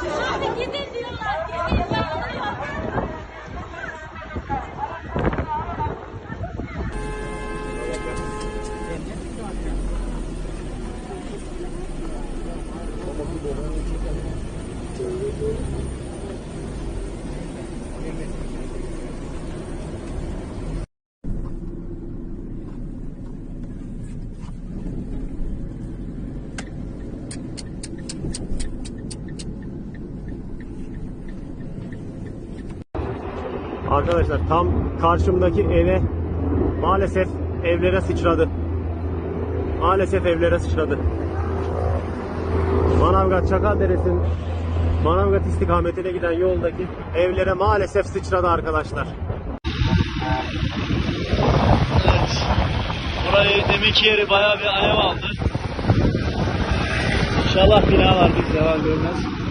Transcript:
Hadi gidin diyorlar. Diyorlar. Arkadaşlar tam karşımdaki eve maalesef evlere sıçradı. Maalesef evlere sıçradı. Manavgat Çakaldere'sin Manavgat istikametine giden yoldaki evlere maalesef sıçradı arkadaşlar. Evet. Burayı deminki yeri bayağı bir alev aldı. İnşallah binalar bir zarar görmez.